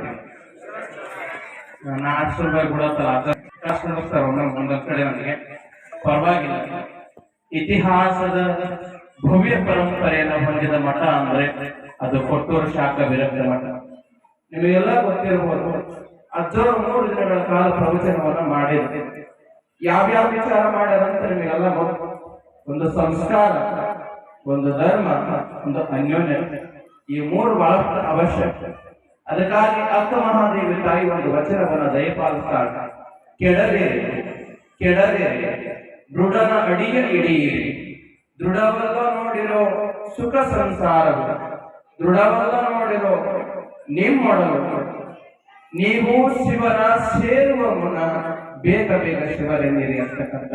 ನಾ ಅಷ್ಟು ರೂಪಾಯಿ ಒಂದೊಂದ್ ಒಂದೊಂದ್ ಕಡೆ ನನಗೆ ಪರವಾಗಿಲ್ಲ. ಇತಿಹಾಸದ ಭವ್ಯ ಪರಂಪರೆಯನ್ನು ಹೊಂದಿದ ಮಠ ಅಂದ್ರೆ ಅದು ಕೊಟ್ಟೂರು ಶಾಖ ವಿರಕ್ತ ಮಠ. ನಿಮಗೆಲ್ಲ ಗೊತ್ತಿರಬಹುದು ಅಜ್ಜರು ಮೂರು ದಿನಗಳ ಕಾಲ ಪ್ರವಚನವನ್ನ ಮಾಡಿದ್ರು. ಯಾವ್ಯಾವ ವಿಚಾರ ಮಾಡ್ಯಾರಂತ ನಿಮಗೆಲ್ಲ ಗೊತ್ತು. ಒಂದು ಸಂಸ್ಕಾರ, ಒಂದು ಧರ್ಮ, ಒಂದು ಅನ್ಯೋನ್ಯ. ಈ ಮೂರು ಬಹಳ ಅವಶ್ಯಕ ಅದಕ್ಕಾಗಿ ಅಕ್ಕ ಮಹಾದೇವಿ ತಾಯಿ ಒಂದು ವಚನವನ್ನ ದಯಪಾಲಿಸ್ತಾ ಕೆಡದೆ ಕೆಡದೆ ದೃಢನ ಅಡಿಗೆ ಇಡಿಯಿರಿ ದೃಢವಲ್ಲ ನೋಡಿರೋ ಸುಖ ಸಂಸಾರವು, ದೃಢವಲ್ಲ ನೋಡಿರೋ ನಿಮ್ಮೊಡಲು ನೀವು ಶಿವನ ಸೇರುವ ಮುನ್ನ ಬೇಗ ಬೇಗ ಶಿವರೆನ್ನಿರಿ ಅಂತಕ್ಕಂಥ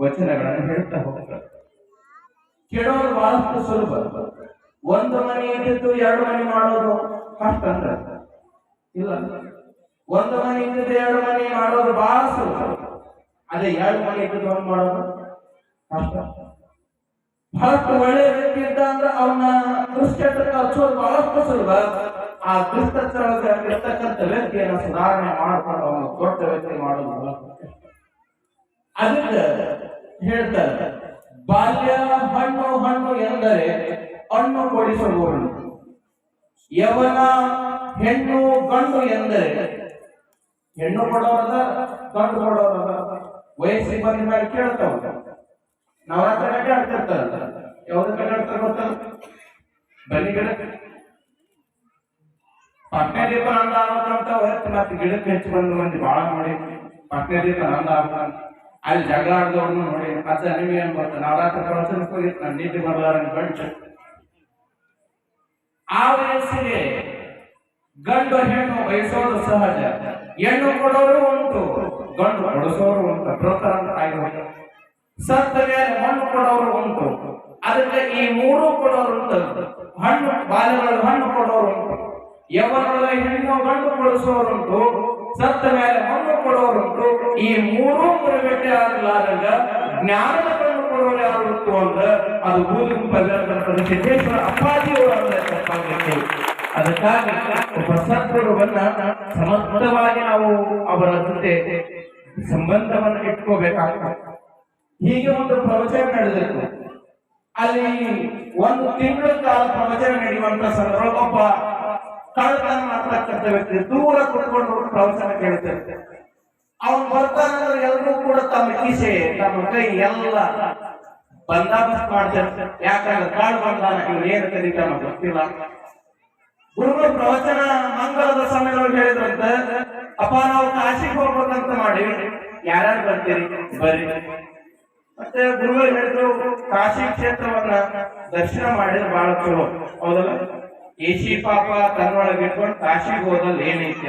ವಚನಗಳನ್ನು ಹೇಳ್ತಾ ಹೋಗ್ತಾರೆ. ಕೆಡೋದು ಬಹಳಷ್ಟು ಸುಲಭ. ಒಂದು ಮನೆ ಇದ್ದಿದ್ದು ಎರಡು ಮನೆ ಮಾಡೋದು ಅಷ್ಟ ಇಲ್ಲ. ಒಂದು ಮನೆ ಇದ್ದಿದ್ದು ಎರಡು ಮನೆ ಮಾಡೋದು ಬಹಳ ಸುಲಭ. ಅದೇ ಎರಡು ಮನೆ ಇಟ್ಟು ಒಂದು ಮಾಡೋದು? ಬಹಳಷ್ಟು ಒಳ್ಳೆ ವ್ಯಕ್ತಿ ಇದ್ದ ಅಂದ್ರೆ ಅವನ ದುಷ್ಟಕ್ಕೆ ಹಚ್ಚೋದು ಬಹಳಷ್ಟು ಸುಲಭ. ಆ ಇರ್ತಕ್ಕಂಥ ವ್ಯಕ್ತಿಯನ್ನ ಸುಧಾರಣೆ ಮಾಡ್ಕೊಂಡು ಅವನ ದೊಡ್ಡ ವ್ಯಕ್ತಿ ಮಾಡೋದು ಅದಕ್ಕೆ ಹೇಳ್ತಾರೆ, ಬಾಲ್ಯ, ಹಣ್ಣು ಹಣ್ಣು ಎಂದರೆ ಹಣ್ಣು ಕೊಡಿಸಬಹುದು ಯವನ, ಹೆಣ್ಣು, ಗಂಡು ಎಂದರೆ, ಹೆಣ್ಣು ಕೊಡೋರದ ಗಂಡು ಕೊಡೋರದ ವಯಸ್ಸಿಗೆ ಬಂದ ಮೇಲೆ ಕೇಳ್ತಾವ ನವರಾತ್ರ ಗಂಟೆ ಆಡ್ತಿರ್ತಾರಲ್ಲ ಯಾವ್ದು ಕಡೆ ಆಡ್ತಾರೆ ಗೊತ್ತಲ್ಲ ಬನ್ನಿ ಕಡೆ ಪಕ್ಕನೆ ದೀಪ ನಂದ ಆಗ್ಬೇಕಂತ ಮತ್ತೆ ಗಿಡಕ್ಕೆ ಹೆಚ್ಚು ಬಂದು ಮಂದಿ ಬಾಳ ನೋಡಿ. ಪಕ್ಕನೆ ದೀಪ ನಂದ ಅಲ್ಲಿ ಜಗಳ ನೋಡಿ. ಮತ್ತೆ ನಿಮ್ಗೆ ಏನ್ ಬರ್ತ ನವರಾತ್ರಿ ಪ್ರವಚನಕ್ಕೆ ಹೋಗಿತ್ತು ನಾನು ನೀತಿ ಬರಲಾರ ಆ ವಯಸ್ಸಿಗೆ ಗಂಡು ಹೆಣ್ಣು ಬಯಸೋದು ಸಹಜ. ಹೆಣ್ಣು ಕೊಡೋರು ಉಂಟು. ಗಂಡು ಕೊಡಿಸೋರು ಅಂತ ಅಂತ ಆಗಿ. ಸತ್ತ ಮೇಲೆ ಮಣ್ಣು ಕೊಡೋರು ಉಂಟು ಅದಕ್ಕೆ ಈ ಮೂರು ಕೊಡೋರು ಅಂತ ಹಣ್ಣು ಬಾಲ್ಯಗಳಲ್ಲಿ ಹಣ್ಣು ಕೊಡೋರು ಉಂಟು ಯವನಗಳಲ್ಲಿ ಹೆಣ್ಣು ಗಂಡು ಕೊಡಿಸೋರುಂಟು ಸತ್ತ ಮೇಲೆ ಮಣ್ಣು ಕೊಡೋರುಂಟು ಈ ಮೂರೂ ಮುರುಗಟ್ಟೆ ಆಗಲಾರಂಗ ಜ್ಞಾನದ ಕಣ್ಣು ಕೊಡೋರು ಯಾರು ಉಂಟು ಅಂದ್ರೆ ಅದು ಭೂಮಿ ಸಿದ್ದೇಶ್ವರ ಅಪ್ಪಾಜಿಯವರು ಅದಕ್ಕಾಗಿ ಒಬ್ಬ ಸತ್ರುವನ್ನ ಸಮರ್ಥವಾಗಿ ನಾವು ಅವರ ಜೊತೆ ಸಂಬಂಧವನ್ನು ಇಟ್ಕೋಬೇಕಾಗ್ತದೆ. ಹೀಗೆ ಒಂದು ಪ್ರವಚನ ನಡೆದಿತ್ತು ಅಲ್ಲಿ ಒಂದು ತಿಂಗಳ ಕಾಲ ಪ್ರವಚನ ನಡೆಯುವಂತ ಸಂದರ್ಭ ಒಬ್ಬ ಕಳ್ಳತನ ಮಾಡ್ತಕ್ಕಂಥ ವ್ಯಕ್ತಿ ದೂರ ಕುತ್ಕೊಂಡು ಪ್ರವಚನ ಕೇಳ್ತಿರ್ತಾರೆ ಅವನು ಬರ್ತಾನಂದ್ರೆ ಎಲ್ಲರೂ ಕೂಡ ತಮ್ಮ ಕಿಸೆ, ತಮ್ಮ ಕೈ ಎಲ್ಲ ಬಂದಾಬಸ್ತ್ ಮಾಡ್ತಿರ್ತಾರೆ ಯಾಕಂದ್ರೆ ಕಾಳು ಬಂದಾನ, ಇವ್ರು ಏನು ಕರೀತಾನ ಗೊತ್ತಿಲ್ಲ. ಗುರುಗಳು ಪ್ರವಚನ ಮಂಗಳದ ಸಮಯದಲ್ಲಿ ಹೇಳಿದ್ರಂತೆ ಅಪ್ಪ, ನಾವು ಕಾಶಿಗೆ ಹೋಗ್ಬೇಕಂತ ಮಾಡಿ. ಯಾರ್ಯಾರು ಬರ್ತೀರಿ? ಬರ್ರಿ. ಮತ್ತೆ ಗುರುಗಳು ಹೇಳಿದ್ರು, ಕಾಶಿ ಕ್ಷೇತ್ರವನ್ನ ದರ್ಶನ ಮಾಡಿದ್ರೆ ಬಹಳ ಚಲೋ. ಹೌದಲ್ಲ? ಏಷಿ ಪಾಪ ತನ್ನೊಳಗೆ ಇಟ್ಕೊಂಡು ಕಾಶಿಗೆ ಹೋದಲ್ಲಿ ಏನೈತಿ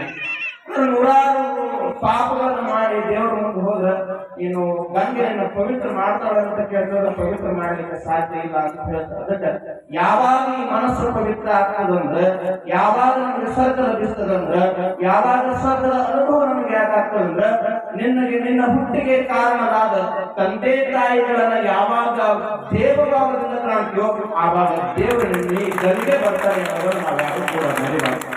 ನೂರಾರು ಪಾಪಗಳನ್ನು ಮಾಡಿ ದೇವರ ಮುಂದೆ ಹೋದ ಏನು ಗಂಗೆಯನ್ನು ಪವಿತ್ರ ಮಾಡ್ತಾಳೆ ಅಂತ ಕೇಳಿದ್ರೆ ಪವಿತ್ರ ಮಾಡ್ಲಿಕ್ಕೆ ಸಾಧ್ಯ ಇಲ್ಲ ಅಂತ ಹೇಳ್ತಾರೆ. ಅದಕ್ಕೆ ಯಾವಾಗ ಮನಸ್ಸು ಪವಿತ್ರ ಆಗ್ತದಂದ್ರೆ, ಯಾವಾಗ ನಮ್ಗೆ ಸ್ವರ್ಗ ಲಭಿಸ್ತದಂದ್ರೆ ಯಾವಾಗ ಸ್ವರ್ಗದ ಅನುಭವ ನಮ್ಗೆ ಯಾಕಾಗ್ತದಂದ್ರ, ನಿನ್ನಗೆ ನಿನ್ನ ಹುಟ್ಟಿಗೆ ಕಾರಣರಾದ ತಂದೆ ತಾಯಿಗಳನ್ನ ಯಾವಾಗ ದೇವಭಾವದಿಂದ ಕಾಣ್ತೀವೋ ಆವಾಗ ದೇವರು ನೀ ಗಂಗೆ ಬರ್ತಾರೆ ಅನ್ನೋದನ್ನ ನಾವು ಯಾರು ಕೂಡ ಮರಿಬಾರ್ದು.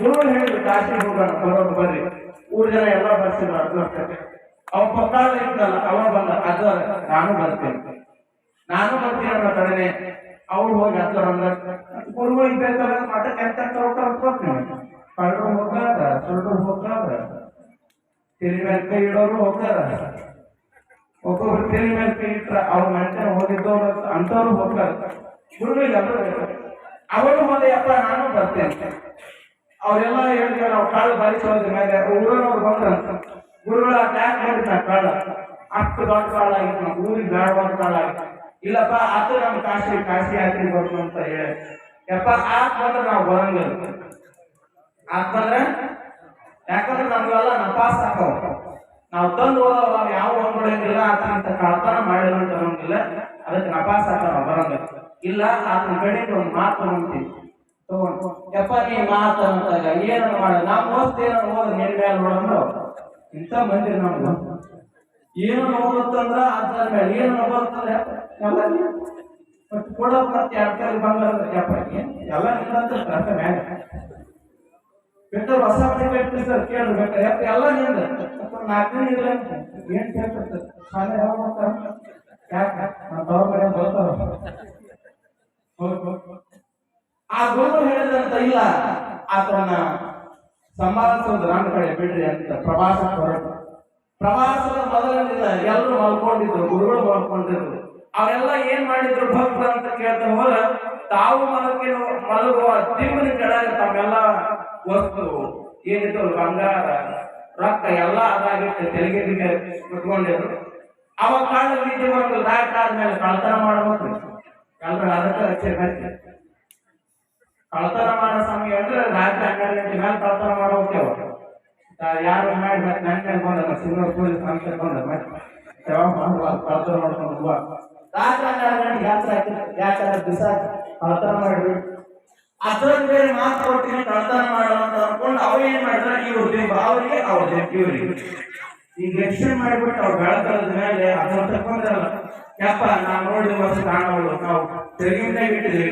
ಗುರುಗಳು ಹೇಳಿದ್ರು, ಕಾಶಿ ಹೋಗೋಣ ಬರೋದು ಬರ್ರಿ. ಊರ್ ಜನ ಎಲ್ಲ ಬರ್ಸಿದ್ರು ಅಂತ ಅವ ಪಕ್ಕಾಳ ಇದ್ದಲ್ಲ ಅವ ಬಂದ, ಅದ ನಾನು ಬರ್ತೇನೆ. ನಾನು ಬರ್ತೀನಿ ಅನ್ನೋ ಕಡೆನೆ ಅವ್ರು ಹೋಗಿ ಅಂದ ಗುರುಗಳು ಇದ್ದಲ್ಲ ಮಠಕ್ಕೆ ಎಂತ ಹೋಗ್ತಾರ ಕಳ್ಳರು ಹೋಗ್ತಾರ ಸುಳ್ಳರು ಹೋಗ್ತಾರ ತಿರಿ ಮೇಲೆ ಕೈ ಇಡೋರು ಹೋಗ್ತಾರ ಒಬ್ಬೊಬ್ರು ತಿರಿ ಮೇಲೆ ಕೈ ಇಟ್ರ ಅವ್ರ ಮನೆತನ ಹೋಗಿದ್ದವ್ರು ಅಂತವ್ರು ಹೋಗ್ತಾರ ಬೇಕು. ಅವರು ಹೋದೆ ಅಪ್ಪ ನಾನು ಬರ್ತೇನೆ ಅವರೆಲ್ಲ ಹೇಳಿದ್ರೆ ನಾವು ಕಾಳು ಬಾರಿಸೋದ್ರ ಮೇಲೆ ಊರನವ್ರು ಬಂದ್ರಂತ ಗುರುಗಳ ಟ್ಯಾಕ್ ಮಾಡಿದ ಕಾಳ ಅಷ್ಟು ದೊಡ್ಡ ಕಾಳ ಆಗಿತ್ತು ನಮ್ಮ ಊರಿಗೆ ಬೇಡವಾದ ಕಾಳ ಆಗಿತ್ತು ಇಲ್ಲಪ್ಪ ಅದು ನಮ್ಮ ಕಾಶಿ ಕಾಶಿ ಹಾಕಿ ಬರ್ತು ಅಂತ ಹೇಳಿ ಯಪ್ಪ ಆತ್ ಬಂದ್ರೆ ನಾವು ಬರಂಗಿಲ್ಲ ಆತ್ ಬಂದ್ರೆ ಯಾಕಂದ್ರೆ ನಮ್ಗೆಲ್ಲ ನಪಾಸ್ ಹಾಕೋ ನಾವು ತಂದು ಹೋದವ್ ನಾವು ಯಾವ ಹೊಂದ್ಕೊಳಂಗಿಲ್ಲ ಆತನಂತ ಕಳ್ತನ ಮಾಡಿಲ್ಲ ಅಂತ ಅನ್ನೋಂಗಿಲ್ಲ ಅದಕ್ಕೆ ನಪಾಸ್ ಹಾಕವ ಬರಂಗ ಇಲ್ಲ ಆತನ ಕಡೆಯಿಂದ ಒಂದು ಮಾತು ಅಂತೀವಿ. ಯಪ್ಪ, ನೀ ಮಾತು ಅಂತ ಏನನ್ನ ಮಾಡ. ನಾವು ಮೋಸ್ತ್ ಏನೋ ಹೋದ ನಿನ್ ಮೇಲೆ ನೋಡಂದ್ರು ಇಂಥ ಮಂದಿ ನಮ್ಗೆ. ಏನು ನೋಡುತ್ತಂದ್ರ ಅದ್ರ ಮೇಲೆ ಏನು ನೋಡುತ್ತಂದ್ರೆ ಎಲ್ಲ. ಮತ್ತೆ ಕೊಡೋದು ಮತ್ತೆ ಎರಡು ಕೈ ಬಂಗಾರ ಎಲ್ಲ ನಿಂತ ಮ್ಯಾಗ ಬೇಕಾದ್ರೆ ಹೊಸ ಬೇಕು ಸರ್, ಕೇಳ್ರಿ ಬೇಕಾದ್ರೆ ಎತ್ತ ಎಲ್ಲ ನಿಂದ ಇಲ್ಲ ಅಂತ. ಏನ್ ಯಾಕೆ? ಬರ್ತಾರ. ಆ ಗುರು ಹೇಳಿದಂತ ಇಲ್ಲ. ಆತನ ಸಂಭಾಳಿಸೋದು ನನ್ನ ಕಡೆ ಬಿಡ್ರಿ ಅಂತ ಪ್ರವಾಸ ಹೊರಟ. ಪ್ರವಾಸದ ಮೊದಲಿನಿಂದ ಎಲ್ಲರೂ ಮಲ್ಕೊಂಡಿದ್ರು, ಗುರುಗಳು ಮಲ್ಕೊಂಡಿದ್ರು. ಅವರೆಲ್ಲ ಏನ್ ಮಾಡಿದ್ರು ಭಕ್ತ ಅಂತ ಕೇಳ್ತಾ ಹೋದ್ರ ತಾವು ಮಲಕ್ಕೆ ಮಲಗುವ ದಿಮ್ಮನ ಕೆಳಗೆ ತಮ್ಮೆಲ್ಲ ವಸ್ತು ಏನಿದ್ರು ಬಂಗಾರ ರೊಕ್ಕ ಎಲ್ಲ ಅದಾಗಿತ್ತು ಗಿಲಿಗೆ ಕುತ್ಕೊಂಡಿದ್ರು. ಅವಾಗ ಕಾಲ ನಿದ್ದೆ ಒಂದು ರಾತ್ರಿ ಆದ್ಮೇಲೆ ಕಳ್ತನ ಮಾಡಬಹುದು. ಎಲ್ಲರೂ ಅದಕ್ಕೆ ಹಚ್ಚಿ ಕಳ್ತನ ಮಾಡೋ ಸಮಯ ಅಂದ್ರೆ ರಾತ್ರಿ ಗಂಟೆ ಮೇಲೆ ಕಳ್ತನ ಅವರು ಯಾರು ಮಾಡಿ ಮತ್ತೆ ನನ್ನ ಮೇಲೆ ಬಂದ ಸಿಂಗಲ್ ಪೊಲೀಸ್ ಅಂತ ಬಂದ ಮತ್ತೆ ಕಳತನ ಮಾಡ್ಕೊಂಡು ರಾತ್ರಿ ಹನ್ನೆರಡು ಗಂಟೆ ಯಾಕಂದ್ರೆ ದಿವಸ ಕಳ್ತನ ಮಾಡಿ ಅದ್ರ ಬೇರೆ ಮಾತು ಕೊಡ್ತೀನಿ ಕಳ್ತನ ಮಾಡೋ ಅಂತ ಅನ್ಕೊಂಡು ಅವ್ರು ಏನ್ ಮಾಡ್ತಾರೆ ಇವ್ರು ಅವ್ರಿಗೆ ಅವರಿಗೆ ಇವ್ರಿಗೆ. ಈಗ ಎಕ್ಸ್ಟೆಂಡ್ ಮಾಡಿಬಿಟ್ಟು ಅವ್ರು ಬೆಳಕರದ ಮೇಲೆ ಅದನ್ನ ತಕೊಂಡ್ರಲ್ಲ ಯಪ್ಪ ನಾವು ನೋಡಿ ವರ್ಷ ಕಾಣವಳು ನಾವು ತೆರಿಗಿಂದ ಇಟ್ಟಿದ್ವಿ.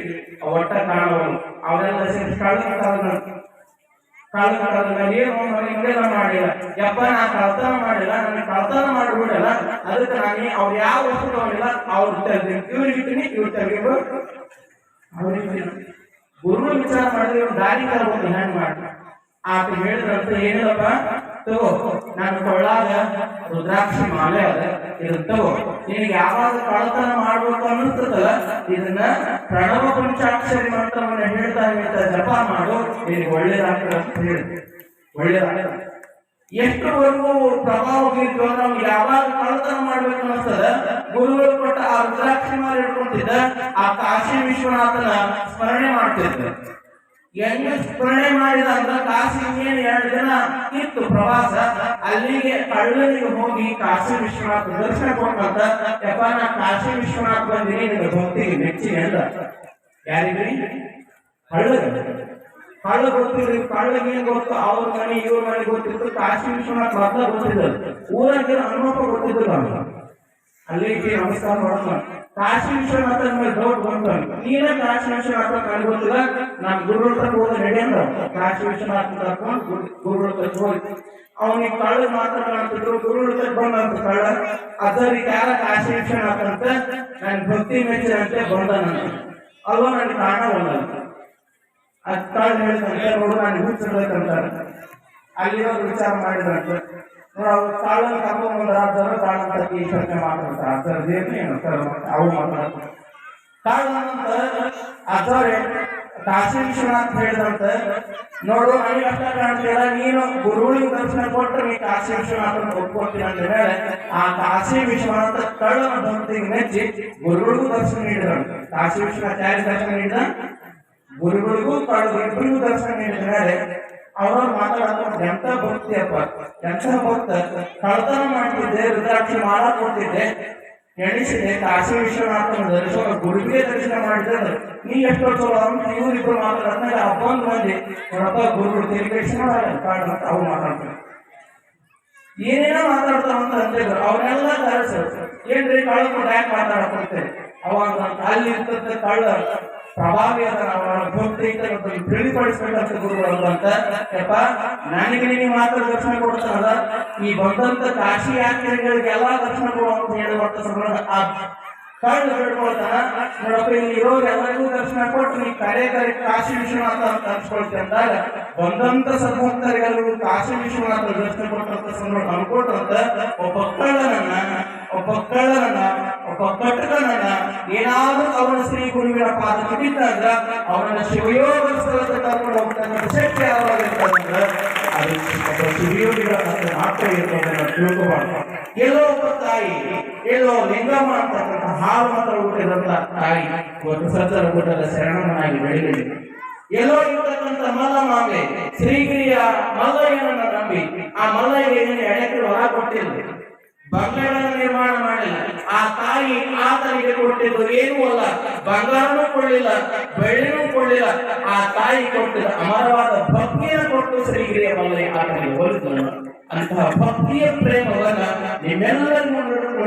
ಒಟ್ಟ ಕಾಣವಳು ಅವರೆಲ್ಲ ಸೇರಿ ಕಳ್ಳ ಕಳ್ಳ ಕಳ್ಳ ಕಳ್ಳ ಮೇಲೆ ಏನು ಹಿಂಗೆಲ್ಲ ಮಾಡಿಲ್ಲ. ಯಪ್ಪ ನಾ ಕಳ್ತನ ಮಾಡಿಲ್ಲ. ನನಗೆ ಕಳ್ತನ ಮಾಡ್ಬಿಡಲ್ಲ. ಅದಕ್ಕೆ ನಾನು ಅವ್ರು ಯಾವ ವಸ್ತು ತಗೊಂಡಿಲ್ಲ, ಅವ್ರು ತೆಗ್ದು ಇವ್ರಿಗೆ ಇಟ್ಟಿನಿ, ಇವ್ರು ತೆಗಿಬೋ ಅವ್ರಿಗೆ ಗುರು ವಿಚಾರ ಮಾಡಿದ್ರೆ ಒಂದು ದಾರಿ ತರಬಹುದು ಹೆಂಗ್ ಮಾಡಿ. ಆತ ಹೇಳಿದ್ರಂತ, ಏನಿಲ್ಲಪ್ಪ? ತಗೋ ನಾನು ಕೊಳ್ಳಾಗ ರುದ್ರಾಕ್ಷಿ ಮಾಲೆ ಅದ, ಇದನ್ನ ತಗೋ. ನಿನಗೆ ಯಾವಾಗ ಕಳತನ ಮಾಡಬೇಕು ಅನ್ನಿಸ್ತದಲ್ಲ, ಇದನ್ನ ಪ್ರಣವ ಪಂಚಾಕ್ಷರಿ ಮಂತ್ರವನ್ನ ಹೇಳ್ತಾ ಹೇಳ್ತಾ ಜಪ ಮಾಡು, ನಿನಗೆ ಒಳ್ಳೇದಾಗ್ತದೆ ಅಂತ ಹೇಳಿ ಒಳ್ಳೇದಾಗ್ತದೆ. ಎಷ್ಟುವರೆಗೂ ಪ್ರಭಾವ ಬೀರ್ತು ಅಂದ್ರೆ ಅವ್ನು ಯಾವಾಗ ಕಳ್ಳತನ ಮಾಡ್ಬೇಕು ಅನ್ಸ್ತದ ಗುರುಗಳು ಕೊಟ್ಟ ಆ ರುದ್ರಾಕ್ಷಿ ಮಾಲೆ ಹಿಡ್ಕೊಂತಿದ್ದ ಆ ಕಾಶಿ ವಿಶ್ವನಾಥನ ಸ್ಮರಣೆ ಮಾಡ್ತಿದ್ದ ಹೆಂಗ ಸ್ಮರಣೆ ಮಾಡಿದ ಅಂದ್ರ ಕಾಶಿ ಏನು ಎರಡು ದಿನ ಇತ್ತು ಪ್ರವಾಸ. ಅಲ್ಲಿಗೆ ಕಳ್ಳನಿಗೆ ಹೋಗಿ ಕಾಶಿ ವಿಶ್ವನಾಥ ದರ್ಶನ ಕೊಟ್ಟಂತ ಯಪ್ಪ ನಾ ಕಾಶಿ ವಿಶ್ವನಾಥ ಬಂದಿನಿ ನಿನ್ನ ಭಕ್ತಿಗೆ ಮೆಚ್ಚಿನ ಯಾರಿಗ್ರಿ ಕಳ್ಳಗ ಕಳ್ಳ ಗೊತ್ತಿಲ್ಲ ಕಳ್ಳಗೆ ಏನ್ ಗೊತ್ತು? ಅವ್ರ ಮನೆ, ಇವ್ರ ಮನೆ ಗೊತ್ತಿತ್ತು, ಕಾಶಿ ವಿಶ್ವನಾಥ ಮೊದಲ ಗೊತ್ತಿದ್ದ ಊರಾಗ ಹನುಮಪ್ಪ ಗೊತ್ತಿದ್ದಿಲ್ಲ ನಮ್ಗೆ ಅಲ್ಲಿಗೆ ನಮಸ್ಕಾರ ಮಾಡ್ತಾನೆ ಕಾಶಿ ವಿಶ್ವನಾಥ ಮೇಲೆ ಡೌಟ್ ಬಂತ. ನೀನ ಕಾಶಿ ವಿಶ್ವನಾಥ ನನಗೆ ಗೊತ್ತಿಲ್ಲ? ನಾನು ಗುರುಗಳ ಹತ್ರ ಹೋದ ಹೇಳಿ ಅಂದ ಕಾಶಿ ವಿಶ್ವನಾಥ ಕರ್ಕೊಂಡು ಗುರು- ಹತ್ರ ಹೋಗಿ. ಅವನಿಗೆ ಕಳ್ಳ ಮಾತ್ರ ಕಾಣ್ತಿದ್ರು ಗುರುಗಳ ಹತ್ರ ಬಂದಂತ ಕಳ್ಳ ಅದರಿಗೆ ಯಾರ ಕಾಶಿ ವಿಶ್ವನಾಥ ಅಂತ? ನನ್ ಭಕ್ತಿ ಮೆಚ್ಚಿನಂತೆ ನಾನು ಅಲ್ವಾ ನನಗೆ ಕಾರಣ ಬಂದಂತ ಕಳ್ಳ ಹೇಳ್ತಂತೆ ನೋಡು, ನಾನು ಹುಚ್ಚಿಡ್ಬೇಕಂತಾರೆ ಅಲ್ಲಿರೋರು ವಿಚಾರ ಮಾಡಿದ್ರಂತೆ ನೋಡು ಕಾಳನ್ನ ಕರ್ಕೊಂಡ್ ಬಂದ್ರ ಅಂತ ಈ ಪ್ರಶ್ನೆ ಮಾತಾಡ್ತಾರೆ ಅದರ ಏನು ಸರ್ ಅವು ಮಾತಾಡ್ತಾರೆ ಕಾಳ ಅದರ ಕಾಶಿ ವಿಶ್ವನಾಥ್ ಹೇಳಿದಂತ, ನೋಡು ನನಗೆ ಅಷ್ಟ ಕಾಣ್ತೀರ ನೀನು ಗುರುಗಳಿಗೆ ದರ್ಶನ ಕೊಟ್ಟರೆ ನೀ ಕಾಶಿ ವಿಶ್ವನಾಥ ಒಪ್ಕೊಳ್ತೀನಿ ಅಂತ ಹೇಳಿ ಆ ಕಾಶಿ ವಿಶ್ವನಾಥ ಕಳ್ಳನ ಭಕ್ತಿಗೆ ಮೆಚ್ಚಿ ಗುರುಗಳಿಗೂ ದರ್ಶನ ನೀಡಿದಂತೆ. ಕಾಶಿ ವಿಶ್ವನಾಥ ಯಾರಿಗೆ ದರ್ಶನ ನೀಡಿದ ಗುರುಗಳಿಗೂ ಇಬ್ಬರಿಗೂ ದರ್ಶನ ನೀಡಿದ ಅವರ ಮಾತಾಡೋದು ಎಂತ ಭಕ್ತಿ ಅಪ್ಪ ಎಂತ ಭಕ್ತ ಕಳ್ತನ ಮಾಡ್ತಿದ್ದೆ, ರುದ್ರಾಕ್ಷಿ ಮಾಲ ಕೊಡ್ತಿದ್ದೆ ಎಣಿಸಿದೆ, ಕಾಶಿ ವಿಶ್ವನಾಥನ ದರ್ಶನ, ಗುರುವಿಗೆ ದರ್ಶನ ಮಾಡಿದ್ರೆ ನೀ ಎಷ್ಟೋ ಚಲೋ ಅಂತ ಇವ್ರಿಬ್ರು ಮಾತಾಡಿದ್ಮೇಲೆ ಆ ಬಂದ್ ಮಂದಿ, ನೋಡಪ್ಪ, ಗುರುಗಳು ತಿರುಗೇಶನ ಕಾಡು ಅಂತ ಅವು ಮಾತಾಡ್ತಾರೆ. ಏನೇನೋ ಮಾತಾಡ್ತಾವ ಅಂತ ಅಂತಿದ್ರು ಅವನ್ನೆಲ್ಲ ಕರೆಸ ಏನ್ರಿ ಕಳ್ಳ ಕೊಟ್ಟು ಯಾಕೆ ಅವಾಗ ಅಲ್ಲಿ ಇರ್ತದ ಕಳ್ಳ. ಪ್ರಭಾವಿ ಅದ ತಿಳಿಪಡಿಸ್ಬೇಕಂತ ಗುರುಗಳು ಅಂತ ಯಪ್ಪ ನನಗೆ ನಿನಗೆ ಮಾತ್ರ ದರ್ಶನ ಕೊಡ್ತಾನಲ್ಲ ಈ ಬಂದಂತ ಕಾಶಿ ಯಾತ್ರೆಗಳಿಗೆಲ್ಲ ದರ್ಶನ ಕೊಡು ಅಂತ ಹೇಳುವಂತ ಸಂಬಂಧ ಆ ಕಳ್ಳ ಹೇಳ್ಕೊಳ್ತಾನ ನೋಡಪ್ಪ, ಇಲ್ಲಿ ಇರೋರು ಎಲ್ಲರಿಗೂ ದರ್ಶನ ಕೊಟ್ಟು ನೀ ಕರೆ ಕರೆ ಕಾಶಿ ವಿಶ್ವನಾಥ ಅಂತ ಅನ್ಸ್ಕೊಳ್ತಿ ಅಂದಾಗ, ಬಂದಂತ ಸದ್ಭಕ್ತರಿಗೆಲ್ಲರಿಗೂ ಕಾಶಿ ವಿಶ್ವನಾಥ ದರ್ಶನ ಕೊಟ್ಟಂತ ಸಂದರ್ಭ ಅನ್ಕೊಟ್ರಂತ ಒಬ್ಬ ಕಳ್ಳನನ್ನ ಒಬ್ಬ ಕಳ್ಳನನ್ನ ಒಬ್ಬ ಕಟ್ಟಕನನ್ನ ಏನಾದರೂ ಅವನ ಶ್ರೀ ಗುರುವಿನ ಪಾದ ಬಿದ್ದಾಗ ಅವನನ್ನ ಶಿವಯೋಗ ಸ್ಥಳಕ್ಕೆ ಕರ್ಕೊಂಡು ಹೋಗ್ತಾನೆ ಶಕ್ತಿ ಯಾವಾಗಿರ್ತದಂದ್ರ ಶಿವಯೋಗಿಗಳ ಮಾತ್ರ ಇರ್ತದನ್ನ ಎಲ್ಲೋ ಒಬ್ಬ ತಾಯಿ, ಎಲ್ಲೋ ಲಿಂಗಮ್ಮ ಅಂತಕ್ಕಂಥ ಹಾಲು ಮಾತ್ರ ಹುಟ್ಟಿದಂತ ತಾಯಿ, ಒಂದು ಸತ್ತರ ಊಟದ ಶರಣನಾಗಿ ಬೆಳೆದಿದೆ. ಎಲ್ಲೋ ಇರ್ತಕ್ಕಂಥ ಮಲ್ಲಮಾಂಬೆ ಶ್ರೀಗಿರಿಯ ಮಲ್ಲಯ್ಯನನ್ನ ನಂಬಿ ಆ ಮಲ್ಲಯ್ಯಗೆ ಏನು ಎಡೆಕರು ಹೊರ ಕೊಟ್ಟಿಲ್ಲ. ಬಂಗಾಳ ನಿರ್ಮಾಣ ಆ ತಾಯಿ ಆತನಿಗೆ ಕೊಟ್ಟಿದ್ದು ಏನೂ ಅಲ್ಲ. ಬಂಗಾರನೂ ಕೊಡಲಿಲ್ಲ ಬೆಳ್ಳಿನೂ ಕೊಡಲಿಲ್ಲ ಆ ತಾಯಿ ಕೊಟ್ಟಿದ್ದ ಅಮರವಾದ ಭಕ್ತಿಯನ್ನು ಕೊಟ್ಟು ಶ್ರೀಗಿರಿಯ ಮಲ್ಲಯ್ಯ ಆತನಿಗೆ ಹೋಲಿಸಿದನು. ಅಂತಹ ಭಕ್ತಿಯ ಪ್ರೇಮವನ್ನ ನಿಮ್ಮೆಲ್ಲರಿಗೂ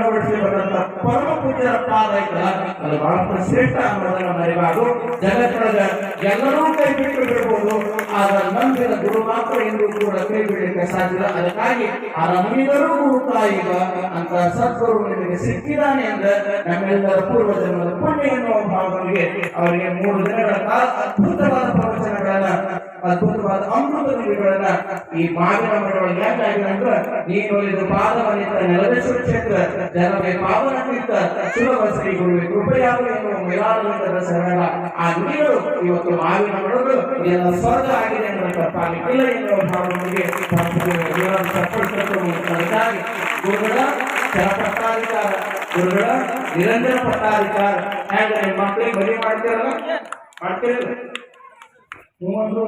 ಉಣಬಡಿಸಿ ಬಂದಂತ ಪರಮ ಪೂಜ್ಯರ ಪಾದ ಐತಲ್ಲ ಅದು ಬಹಳ ಶ್ರೇಷ್ಠ ಅನ್ನೋದನ್ನ ಮರಿಬಾರ್ದು ಜಗತ್ತೊಳಗ ಎಲ್ಲರೂ ಕೈ ಬಿಟ್ಟು ಬಿಡಬಹುದು ಆದ್ರೆ ಗುರು ಮಾತ್ರ ಎಂದು ಕೂಡ ಕೈ ಬಿಡಲಿಕ್ಕೆ ಸಾಧ್ಯ ಅದಕ್ಕಾಗಿ ಆ ನಂಬಿದರೂ ಗುರು ತಾಯಿಗ ಅಂತ ಸದ್ಗುರು ನಿಮಗೆ ಸಿಕ್ಕಿದಾನೆ ಅಂದ್ರೆ ನಮ್ಮೆಲ್ಲರ ಪೂರ್ವ ಪುಣ್ಯ ಎನ್ನುವ ಭಾವದೊಂದಿಗೆ ಅವರಿಗೆ ಮೂರು ದಿನಗಳ ಕಾಲ ಅದ್ಭುತವಾದ ಪ್ರವಚನಗಳನ್ನ, ಅದ್ಭುತವಾದ ಅಮೃತ ನುಡಿಗಳನ್ನ ಈ ಮಾವಿನ ಯಾಕಾಗಿದೆ ಅಂದ್ರೆ ನೀನು ಇದು ಪಾದವನಿತ ನೆಲದೇಶ್ವರ ಕ್ಷೇತ್ರ ಜನರಿಗೆ ಪಾವನಕ್ಕಿಂತ ಸುಲಭ ಶ್ರೀ ಗುರುವೆ ಮೇಲಾಡಳಿತದ ಶರಣ ಆ ನುಡಿಗಳು ಇವತ್ತು ಮಾವಿನ ಮರಗಳು, ಇದೆಲ್ಲ ಸ್ವರ್ಗ ಆಗಿದೆ ಎನ್ನುವ ತಪ್ಪಾಗಿಲ್ಲ ಎನ್ನುವ ಭಾವನೆಗೆ ಸತ್ಪಡಿಸಲು ಗುರುಗಳ ಪಟ್ಟಾಧಿಕಾರ ಗುರುಗಳ ನಿರಂಜನ ಪಟ್ಟಾಧಿಕಾರ. ಹೇಗೆ ನಿಮ್ಮ ಮಕ್ಕಳಿಗೆ ಬಲಿ ಮಾಡ್ತೀರಲ್ಲ? ಮಾಡ್ತೀರಲ್ಲ ಮೂವತ್ತು